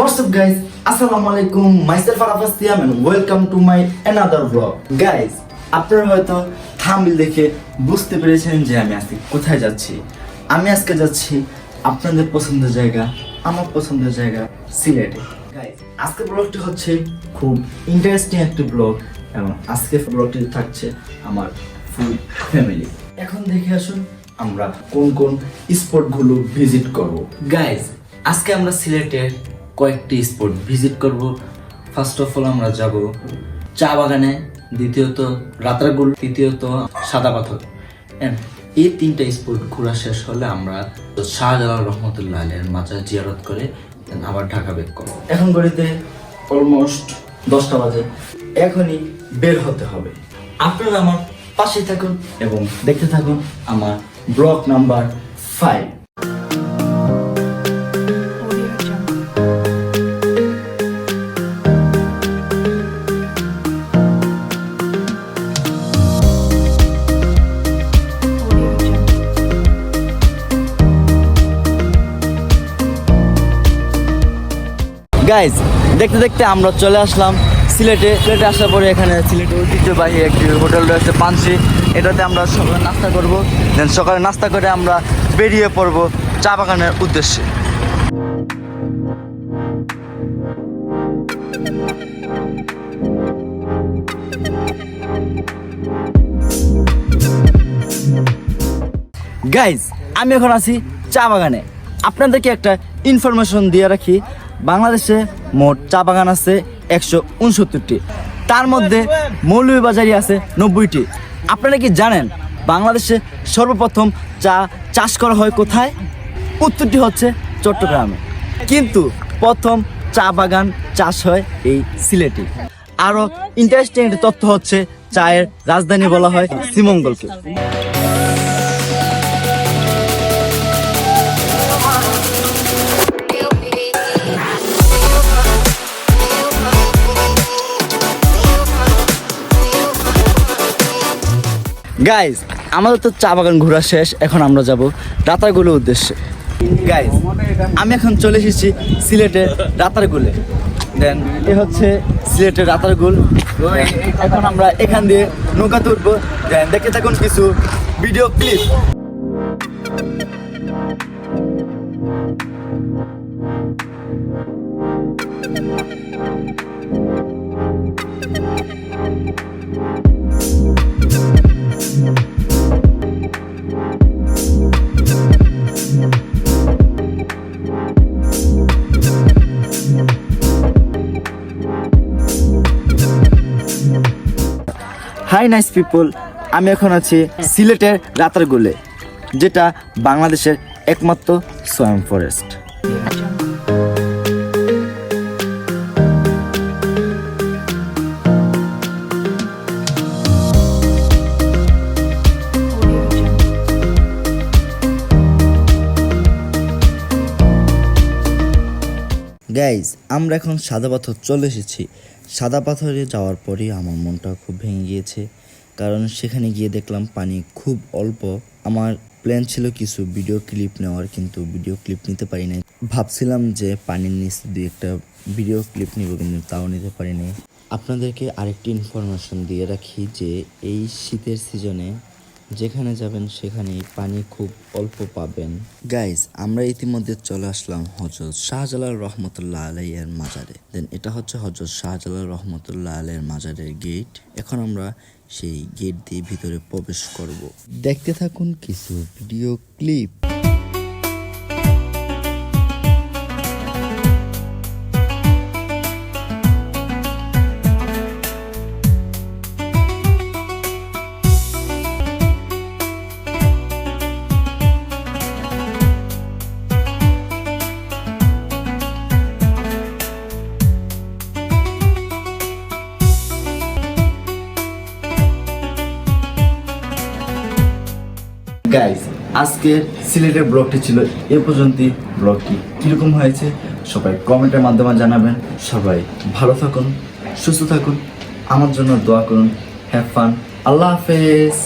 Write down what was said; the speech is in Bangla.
Guys? Assalamu alaikum. Myself Arafat Siam and welcome to my another vlog. Guys, আপনারা হয়তো থাম্বনেল দেখে বুঝতে পেরেছেন যে আমি আজকে কোথায় যাচ্ছি আমি আজকে যাচ্ছি আপনাদের পছন্দের জায়গা আমার পছন্দের জায়গা সিলেটে Guys, আজকের ব্লগটি হচ্ছে খুব ইন্টারেস্টিং একটি ব্লগ এবং আজকের ব্লগটি থাকছে আমার ফুল ফ্যামিলি এখন দেখে আসুন আমরা কোন কোন স্পটগুলো ভিজিট করব গাইজ আজকে আমরা সিলেটের কয়েকটি স্পট ভিজিট করব। ফার্স্ট অফ অল আমরা যাব চা বাগানে, দ্বিতীয়ত রাতারগুল, তৃতীয়ত সাদা পাথর। এই তিনটা স্পট ঘোরা শেষ হলে আমরা শাহজালাল রহমতুল্লাহ আলের মাজার জিয়ারত করে আবার ঢাকা বেক করব। এখন গড়িতে অলমোস্ট দশটা বাজে। এখনই বের হতে হবে। আপনারা আমার পাশে থাকুন এবং দেখতে থাকুন আমার ব্লক নাম্বার ফাইভ গাইজ দেখতে দেখতে আমরা চলে আসলাম সিলেটে। সিলেটে আসার পরে এখানে সিলেটের ঐতিহ্যবাহী একটি হোটেল রয়েছে, পানসি। এটাতে আমরা সকালে নাস্তা করব। দেন সকালে নাস্তা করে আমরা বেরিয়ে পড়ব চা বাগানের উদ্দেশ্যে। গাইজ আমি এখন আছি চা বাগানে। আপনাদেরকে একটা ইনফরমেশন দিয়ে রাখি। বাংলাদেশে মোট চা বাগান আছে একশো উনসত্তরটি। তার মধ্যে মৌলভীবাজারি আছে নব্বইটি। আপনারা কি জানেন বাংলাদেশে সর্বপ্রথম চা চাষ করা হয় কোথায়? উত্তরটি হচ্ছে চট্টগ্রামে। কিন্তু প্রথম চা বাগান চাষ হয় এই সিলেটে। আরও ইন্টারেস্টিং একটি তথ্য হচ্ছে চায়ের রাজধানী বলা হয় শ্রীমঙ্গলকে। গাইজ আমাদের তো চা বাগান ঘোরা শেষ, এখন আমরা যাব রাতারগুলের উদ্দেশ্যে। গাইজ আমি এখন চলে এসেছি সিলেটের রাতারগুলে। দেন এ হচ্ছে সিলেটের রাতারগুল। এখন আমরা এখান দিয়ে নৌকা উঠবো দেন দেখতে থাকুন কিছু video clip hi nice people আমি এখন আছি সিলেটের রাতারগুলে, যেটা বাংলাদেশের একমাত্র সোয়াম ফরেস্ট গাইজ আমরা এখন সাদা পাথর চলে এসেছি। সাদা পাথরে যাওয়ার পরেই আমার মনটা খুব ভেঙে গিয়েছে। কারণ সেখানে গিয়ে দেখলাম পানি খুব অল্প। আমার প্ল্যান ছিল কিছু ভিডিও ক্লিপ নেওয়ার, কিন্তু ভিডিও ক্লিপ নিতে পারি নাই। ভাবছিলাম যে পানির নিচে দিয়ে একটা ভিডিও ক্লিপ নিব, কিন্তু তাও নিতে পারিনি। আপনাদেরকে আরেকটি ইনফরমেশন দিয়ে রাখি যে এই শীতের সিজনে যেখানে যাবেন সেখানে পানি খুব অল্প পাবেন। গাইজ আমরা ইতিমধ্যে চলে আসলাম হজরত শাহজালাল রহমতুল্লাহ আলাইয়ের মাজারে। দেন এটা হচ্ছে হজরত শাহজালাল রহমতুল্লাহ আলাইয়ের মাজারের গেট এখন আমরা সেই গেট দিয়ে ভিতরে প্রবেশ করব। দেখতে থাকুন কিছু ভিডিও ক্লিপ গাইজ আজকে সিলেটের ব্লগটি ছিল এ পর্যন্তই। ব্লগটি কীরকম হয়েছে? সবাই কমেন্টের মাধ্যমে জানাবেন। সবাই ভালো থাকুন, সুস্থ থাকুন। আমার জন্য দোয়া করুন। হ্যাভ ফান আল্লাহ হাফেজ।